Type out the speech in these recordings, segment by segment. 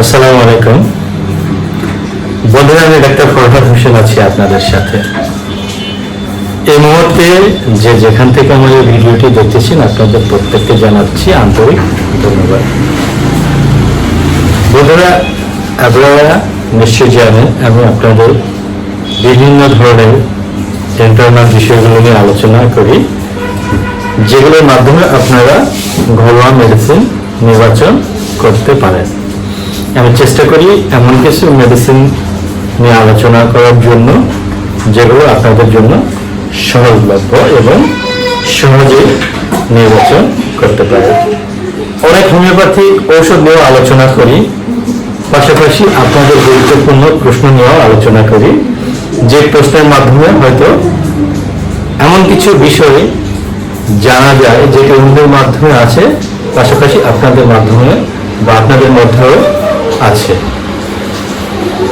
আসসালামু আলাইকুম। বন্ধুরা, আমি ডাক্তার ফরহাদ হোসেন আছি আপনাদের সাথে। এই মুহূর্তে যে যেখান থেকে আমাদের ভিডিওটি দেখতেছেন, আপনাদের প্রত্যেককে জানাচ্ছি আন্তরিক ধন্যবাদ। বন্ধুরা, আপনারা নিশ্চয়ই জানেন, আমি আপনাদের বিভিন্ন ধরনের ইন্টারনাল বিষয়গুলো নিয়ে আলোচনা করি, যেগুলোর মাধ্যমে আপনারা ঘরোয়া মেডিসিন নির্বাচন করতে পারেন। আমি চেষ্টা করি এমন কিছু মেডিসিন নিয়ে আলোচনা করার জন্য, যেগুলো আপনাদের জন্য সহজলভ্য এবং সহজে নির্বাচন করতে পারে। অনেক হোমিওপ্যাথিক ঔষধ নিয়েও আলোচনা করি, পাশাপাশি আপনাদের গুরুত্বপূর্ণ প্রশ্ন নিয়েও আলোচনা করি। যে প্রশ্নের মাধ্যমে হয়তো এমন কিছু বিষয় জানা যায় যেটা অন্যদের মাধ্যমে আছে, পাশাপাশি আপনাদের মাধ্যমে বা আপনাদের মধ্যেও আছে।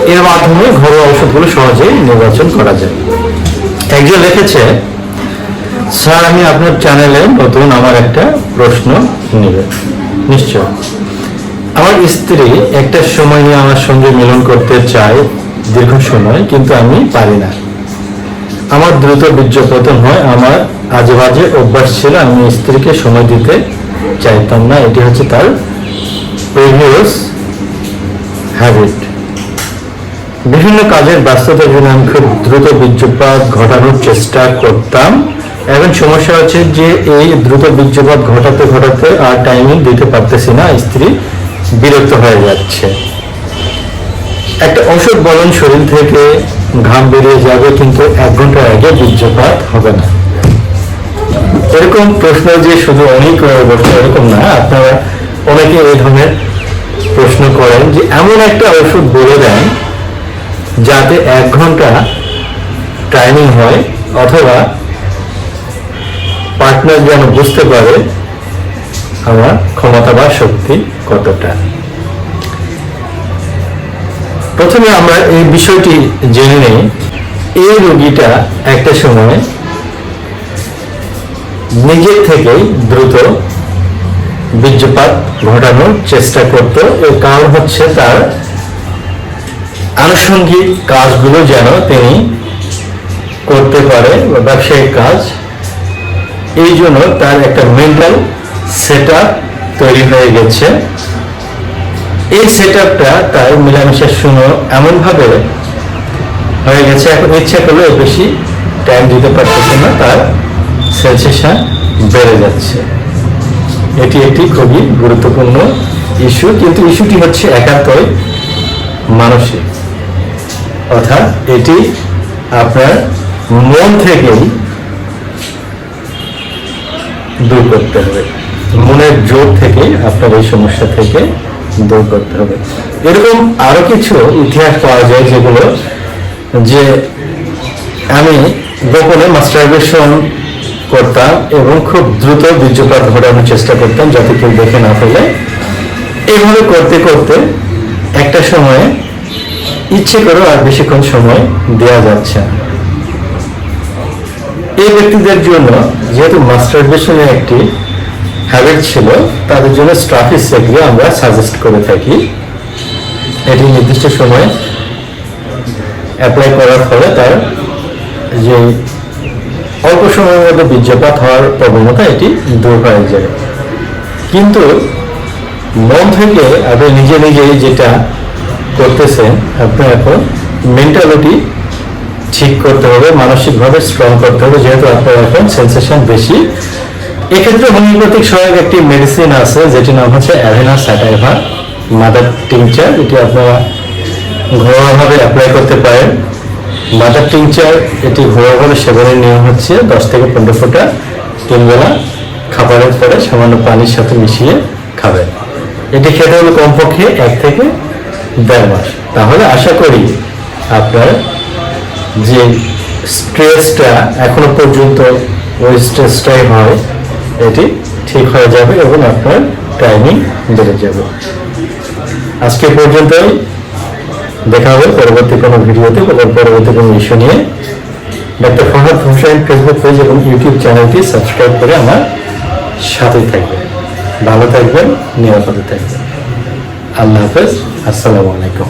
এর মাধ্যমে ঘরোয়া ওষুধগুলো সহজেই নির্বাচন করা যায়। একজন লিখেছে, স্যার, আমি আপনার চ্যানেলে নতুন আমার একটা প্রশ্ন নেবে। নিশ্চয়। আমার স্ত্রী একটা সময় নিয়ে আমার সঙ্গে মিলন করতে চায় দীর্ঘ সময়, কিন্তু আমি পারি না। আমার দ্রুত বীর্যপতন হয়, আমার আজে বাজে অভ্যাস ছিল, আমি স্ত্রীকে সময় দিতে চাইতাম না। এটি হচ্ছে তার প্রিভিয়াস হ্যাবিট বিভিন্ন কাজের ব্যস্ততার জন্য আমি খুব দ্রুত বীর্যপাত ঘটানোর চেষ্টা করতাম। এখন সমস্যা হচ্ছে যে এই দ্রুত বীর্যপাত ঘটাতে ঘটাতে আর টাইমিং দিতে পারতেছি না, স্ত্রী বিরক্ত হয়ে যাচ্ছে। একটা ওষুধ বলন শরীর থেকে ঘাম বেরিয়ে যাবে, কিন্তু এক ঘণ্টা আগে বীর্যপাত হবে না। এরকম প্রশ্ন যে শুধু অনেক বসে, এরকম না, আপনারা অনেকে এই ধরনের যে এমন একটা ওষুধ বলে দেন যাতে এক ঘণ্টা টাইমিং হয় অথবা পার্টনার যেন বুঝতে পারে আমার ক্ষমতা বা শক্তি কতটা। প্রথমে আমরা এই বিষয়টি জেনে নেই। এই রোগীটা একটা সময় নিজের থেকেই দ্রুত বীর্যপাত ঘটানোর চেষ্টা করত। এর কারণ হচ্ছে তার আনুষঙ্গিক কাজগুলো যেন তিনি করতে পারে ব্যবসায়িক কাজ। এই জন্য তার একটা মেন্টাল সেট তৈরি হয়ে গেছে। এই সেট আপটা তার মিলামিশার সময় এমনভাবে হয়ে গেছে। এখন ইচ্ছা করলে বেশি টাইম দিতে পারতেছে না। তার সেন্সেশন বেড়ে যাচ্ছে। এটি একটি খুবই গুরুত্বপূর্ণ ইস্যু কিন্তু ইস্যুটি হচ্ছে একান্তই মানসিক। অর্থাৎ এটি আপনার মন থেকেই দূর করতে হবে। মনের জোর থেকে আপনার এই সমস্যা থেকে দূর করতে হবে। এরকম আরও কিছু ইতিহাস পাওয়া যায় যেগুলো যে আমি গোপনে মাস্টারবেশন করতাম এবং খুব দ্রুত বীর্যপাত ঘটানোর চেষ্টা করতাম যাতে কেউ দেখে না ফেলে। এইভাবে করতে করতে একটা সময়ে ইচ্ছে করেও আর বেশিক্ষণ সময় দেওয়া যাচ্ছে না। এই ব্যক্তিদের জন্য যেহেতু মাস্টারবেশনের একটি হ্যাবিট ছিল, তাদের জন্য স্ট্রাফিস সেগুলো আমরা সাজেস্ট করে থাকি। এটি নির্দিষ্ট সময় অ্যাপ্লাই করার ফলে তার যে অল্প সময়ের মধ্যে বীর্যপাত হওয়ার প্রবণতা এটি দূর হয়ে যায়। কিন্তু মন থেকে আপনি নিজে নিজেই যেটা করতেছেন আপনার এখন মেন্টালিটি ঠিক করতে হবে, মানসিকভাবে স্ট্রং করতে হবে, যেহেতু আপনার এখন সেন্সেশন বেশি। এক্ষেত্রে হোমিওপ্যাথিক সহায়ক একটি মেডিসিন আছে, যেটির নাম হচ্ছে অ্যাভেনা স্যাটাইভা মাদার টিংচার এটি আপনারা ঘরোয়াভাবে অ্যাপ্লাই করতে পারেন। মাদার টিংচার এটি ঘরোয়াভাবে সেবনের নেওয়া হচ্ছে। দশ থেকে পনেরো ফোঁটা তিনবেলা খাবারের পরে সামান্য পানির সাথে মিশিয়ে খাবেন। এটি খেতে হলে কমপক্ষে এক থেকে দেড় মাস। তাহলে আশা করি আপনার যে স্ট্রেসটা এখনও পর্যন্ত ওই স্ট্রেসটাই হয়, এটি ঠিক হয়ে যাবে এবং আপনার টাইমিং বেড়ে যাবে। আজকে পর্যন্তই। দেখা হবে পরবর্তী কোনো ভিডিওতে পরবর্তী কোনো ইস্যু নিয়ে। Doctor Farhad Hossain Facebook page এবং ইউটিউব চ্যানেলটি সাবস্ক্রাইব করে আমার সাথেই থাকবেন। ভালো থাকবেন, নিরাপদে থাকবেন। আল্লাহ হাফেজ, আসসালামু আলাইকুম।